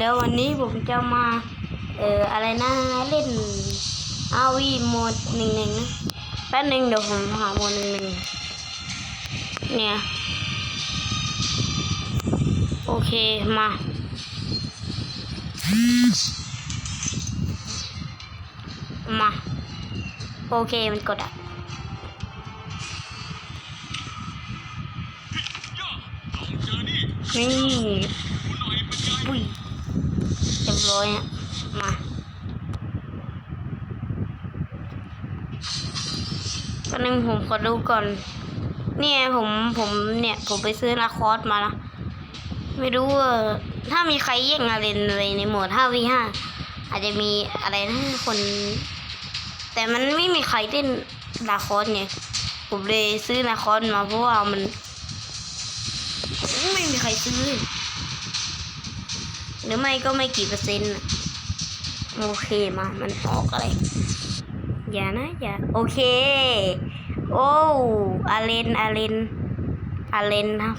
เดี๋ยววันนี้ผมจะมาเอ่ออะไรนะเล่นอาวีโหมดหนึ่งหนึ่งนะแป๊บหนึ่งเดี๋ยวผมหาโหมดหนึ่งหนึ่งเนี่ยโอเคมามาโอเคมันกดอะนี่ปุ้ย รียบร้อยอะมาตอนนึงผมขอดูก่อน เนี่ยผมผมเนี่ย ผมไปซื้อนาคอสมานะไม่รู้ว่าถ้ามีใครแย่งอะไรอะไรในโหมด 5v5 อาจจะมีอะไรนะคน แต่มันไม่มีใครเล่นนาคอสไงผมเลยซื้อนาคอสมาเพราะว่ามัน ไม่มีใครซื้อ หรือไม่ก็ไม่กี่เปอร์เซ็นต์น่ะโอเคมา มันออกอะไร อย่านะ อย่า โอเค โอ้อาเลนอาเลนอาเลนครับ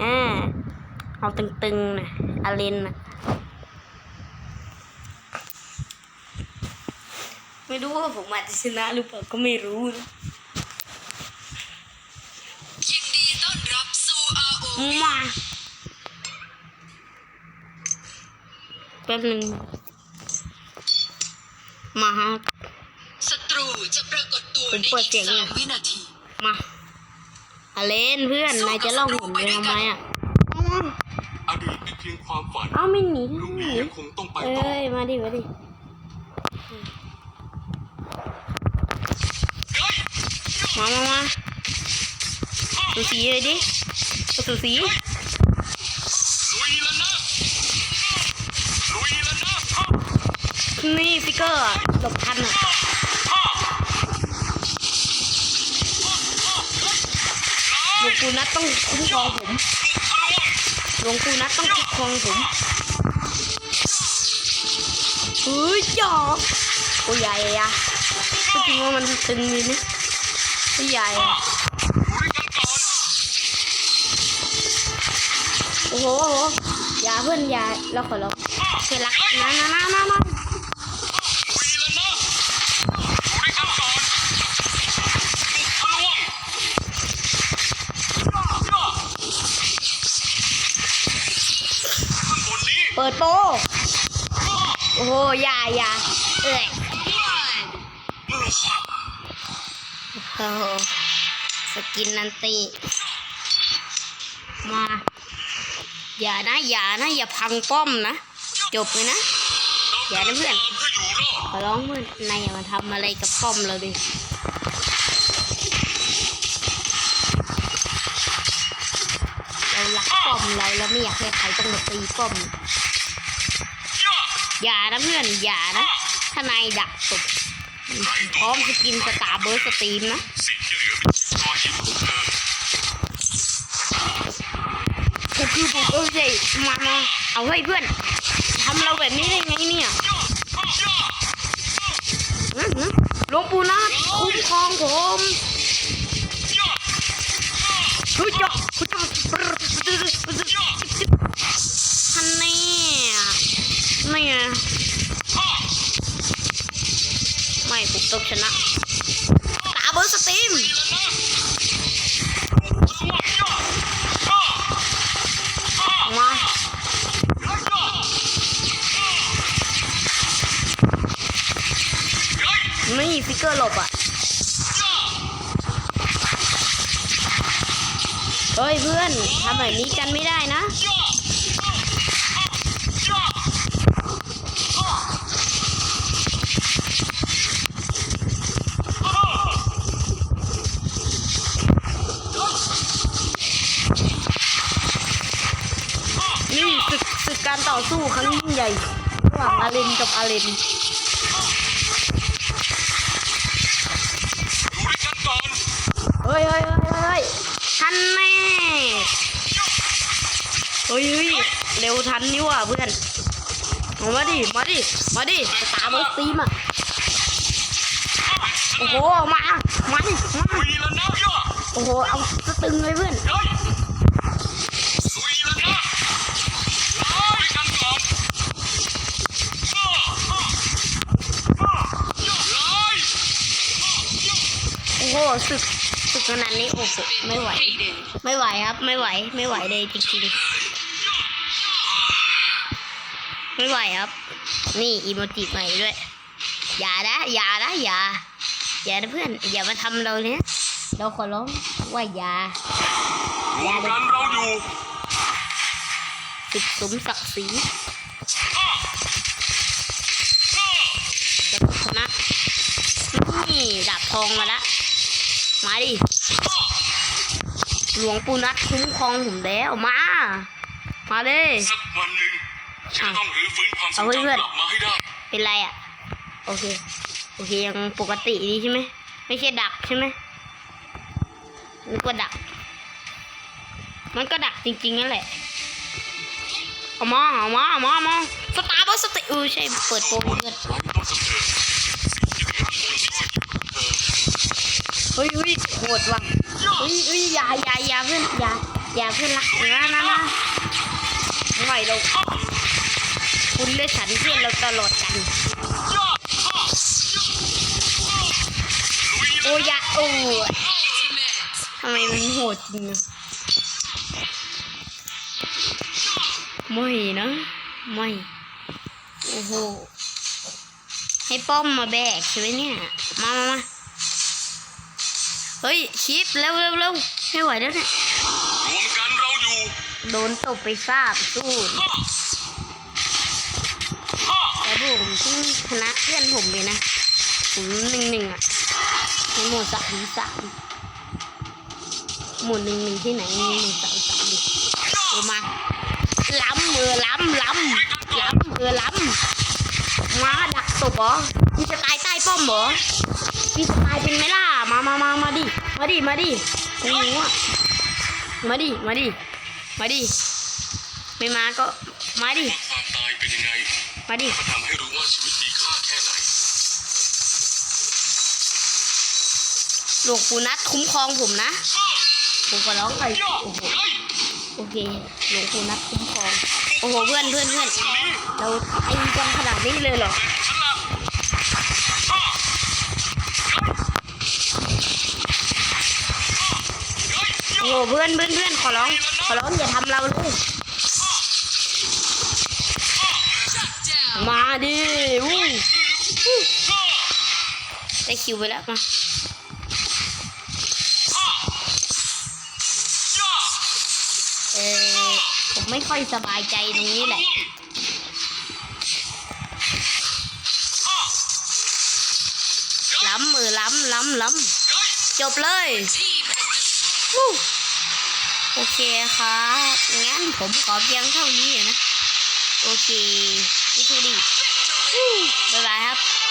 อ่าเอาตึงๆนะอาเลนนะไม่รู้ว่าผมอาจจะชนะหรือเปล่าก็ไม่รู้นะยินดีต้อนรับสู่ ROV มา แป๊บหนึ่งมาครับศัตรูจะปรากฏตัวผมในเปิดอีกเสียงสาเนี่มยวินาทีมาอาเลนเพื่อน นายจะล่องหนไปทำไมอะอดีตเป็นเพียงความฝันเอ้าไม่หนีลุงหหมีนียังคงต้องไปเอ้ต่อยมาดิมาดิมามามาสูสีเลยดิสูสี ลุยแล้วนะ ลุยแล้วนะ นี่ฟิกเกอร์หลบทันอะหลวงปู่นัทต้องคุ้มครองผมหลวงปู่นัทต้องคุ้มครองผมเฮ้ยจ่อโอ้ยใหญ่อะก็จริงว่ามันตึงดีนะโอ้ยใหญ่โอ้โหอย่าเพื่อนอย่าเราขอร้องเพื่อนรักนะนะนะนะ ปิดโปโอ้โหอย่าอย่าเอ้ยโอ้โหสกินนันตีมา อย่านะ อย่านะ อย่าพังป้อมนะ จบเลยนะ อย่านะเพื่อนขอร้องเพื่อนนายอย่ามาทำอะไรกับป้อมเราดิเรารักป้อมเราแล้วไม่อยากให้ใครต้องมาตีป้อม อย่านะเพื่อนอย่านะถ้านายดักตบพร้อมจะกินสตาร์เบิร์สตรีมนะสิ่งที่เหลือเป็นรอยยิ้มของเธอก็คือผมเออใช่มามาเอาให้เพื่อนทำเราแบบนี้ได้ไงเนี่ยหลวงปู่นาคุ้มครองผมเฮ้จ้าเฮ้ยจ้า ต้องชนะตาเบอร์สตรีมมาไม่มีฟิกเกอร์หลบอะ เฮ้ยเพื่อนทำแบบนี้กันไม่ได้นะ นี่ศึกศึ กการต่อสู้ครั้งยิ่งใหญ่ระหว่างอาเลนกับอาเลนอยู่ด้วยกันก่อนเฮ้ยเฮ้ยเฮ้ยเฮ้ยทันแน่เฮ้ยเฮ้ยเร็วทันนี่ว่ะเพื่อนเอามาดิ มาดิ มาดิสตาร์เบอร์สตรีมอะโอ้โห มา มาดิมาลุยแล้วนะโอ้โห เอาสตึงเลยเพื่อนลุยแล้วนะลุยกัน สึกสึกขนาดนี้โอ้โหไม่ไหว ไม่ไหวครับ ไม่ไหว ไม่ไหวเลยจริงๆ ไม่ไหวครับ นี่อีโมจิใหม่ด้วย อย่านะอย่านะอย่า อย่านะเพื่อน อย่ามาทำเราเนี่ยเราขอร้องว่าอย่ารอวย่ามเลยกันเราอยู่สิบสมศักดิ์ศรีฮ่าฮ่าจะชนะนี่ดาบทองมาละ มาดิ หลวงปู่นัดคุ้มครองผมแล้วมา มาเลยสักวันหนึ่งฉันจะต้องรื้อฟื้นความทรงเอาไว้เพื่อนจำกลับมาให้ได้ เป็นไรอะ โอเค โอเคยังปกติดีใช่ไหม ไม่ใช่ดักใช่ไหมนึกว่าดัก มันก็ดักจริงๆนั่นแหละเอามาเอามาเอามาเอามาสตาร์บัคสติอือใช่ เปิดโปรเพื่อน เฮ้ยเฮ้ยโหดว่ะเฮ้ยเฮ้ยอย่าอย่าอย่าเพื่อนอย่าอย่าเพื่อนรักนะนะนะไม่ไหวเราคุณและฉันเพื่อนเราตลอดกันย่าฮ่าลุยโอ้ยะโอ้ย Ultimate ทำไมมันโหดจริงอะไม่นะไม่โอ้โหให้ป้อมมาแบกใช่ไหมเนี่ย มามามาเฮ้ยชิปเร็วเร็วเร็วไม่ไหวแล้วเนี่ยรวมกันเราอยู่โดนตบไปซาบสู้ฮ่าฮ่าแต่ผมเพิ่งชนะเพื่อนผมเลยนะผมหนึ่งหนึ่งอะในหมวดสามสามหมวดหนึ่งหนึ่งที่ไหนมีหมวดสามสามดิโอ้มาล้ำมือล้ำล้ำล้ำมือล้ำมาดักตบเหรอพี่จะตายใต้ป้อมเหรอ พี่จะตายเป็นไหมล่ะ มามามามาดิ มาดิ มาดิโอ้โหอะมาดิ มาดิ มาดิ ไม่มาก็ มาดิว่าความตายเป็นยังไงมาดิมาทำให้รู้ว่าชีวิตมีค่าแค่ไหน หลวงปู่นัดคุ้มครองผมนะฮ่าผมก็ร้องไปย่าโอ้โหเฮ้ยโอเค หลวงปู่นัดคุ้มครอง โอ้โห เพื่อนเพื่อนเพื่อนวันนี้เราไอ้กันขนาดนี้เลยเหรอ เป็นฉันละฮ่าเฮ้ย โอ้โห เพื่อนเพื่อนเพื่อนขอร้อง ขอร้องอย่าทำเราเลยมาดิวู้ได้คิวไปแล้วมาเออผมไม่ค่อยสบายใจตรงนี้แหละล้ำมือล้ำล้ำล้ำจบเลย โอเคครับงั้นผมขอเพียงเท่านี้นะ โอเควิธีดีวู้บ๊ายบายครับ